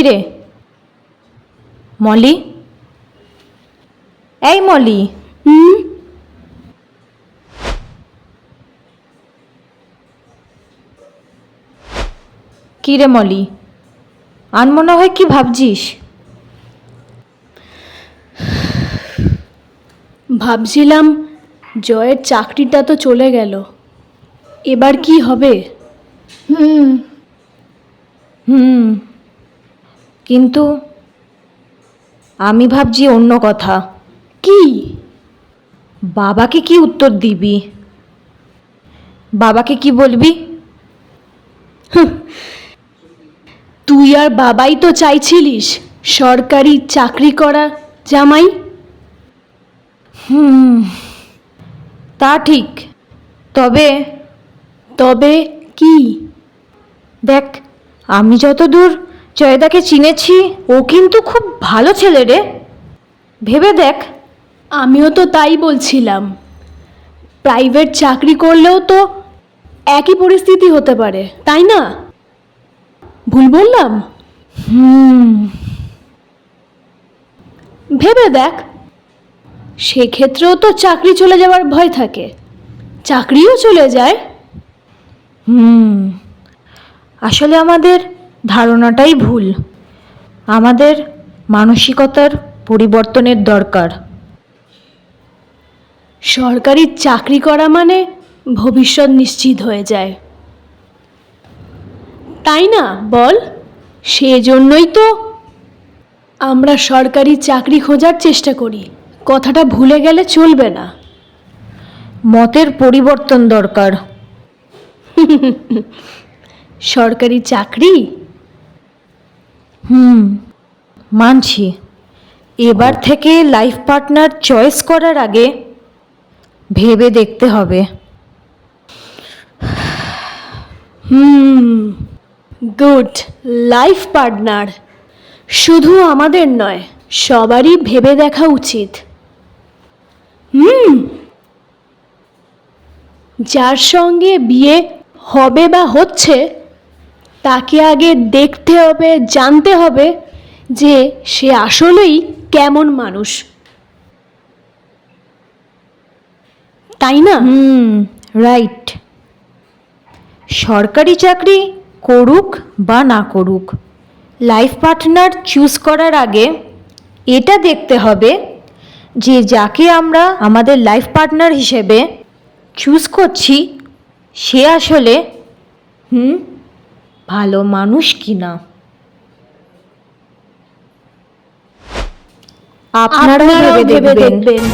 কি রে মলি? এই মলি। হুম? কি রে মলি? আনমনে হয় কি ভাবছিস? ভাবছিলাম জয়ের চাকরিটা তো চলে গেল। এবার কি হবে? হুম। হুম। কিন্তু আমি ভাবছি অন্য কথা। কি? বাবাকে কি উত্তর দিবি? বাবাকে কি বলবি? তুই আর বাবাই তো চাইছিলিস সরকারি চাকরি করা জামাই। হুম তা ঠিক। তবে তবে কি? দেখ আমি যতদূর জয়দাকে চিনেছি ও কিন্তু খুব ভালো ছেলে রে। ভেবে দেখ। আমিও তো তাই বলছিলাম। প্রাইভেট চাকরি করলেও তো একই পরিস্থিতি হতে পারে তাই না? ভুল বললাম? হুম। ভেবে দেখ। সেক্ষেত্রেও তো চাকরি চলে যাওয়ার ভয় থাকে। চাকরিও চলে যায়। হুম। আসলে আমাদের ধারণাটাই ভুল। আমাদের মানসিকতার পরিবর্তনের দরকার। সরকারি চাকরি করা মানে ভবিষ্যৎ নিশ্চিত হয়ে যায়। তাই না, বল? সেজন্যই তো আমরা সরকারি চাকরি খোঁজার চেষ্টা করি। কথাটা ভুলে গেলে চলবে না। মতের পরিবর্তন দরকার। সরকারি চাকরি? হুম, মানছি। এবার থেকে লাইফ পার্টনার চয়েস করার আগে ভেবে দেখতে হবে। হুম গুড লাইফ পার্টনার শুধু আমাদের নয়, সবারই ভেবে দেখা উচিত। হুম, যার সঙ্গে বিয়ে হবে বা হচ্ছে তাকে আগে দেখতে হবে, জানতে হবে যে সে আসলেই কেমন মানুষ। তাই না? হুম রাইট সরকারি চাকরি করুক বা না করুক লাইফ পার্টনার চুজ করার আগে এটা দেখতে হবে যে যাকে আমরা আমাদের লাইফ পার্টনার হিসেবে চুজ করছি, সে আসলে, হুম ভালো মানুষ কিনা? আপনারা ভেবে দেখবেন। দেখবেন।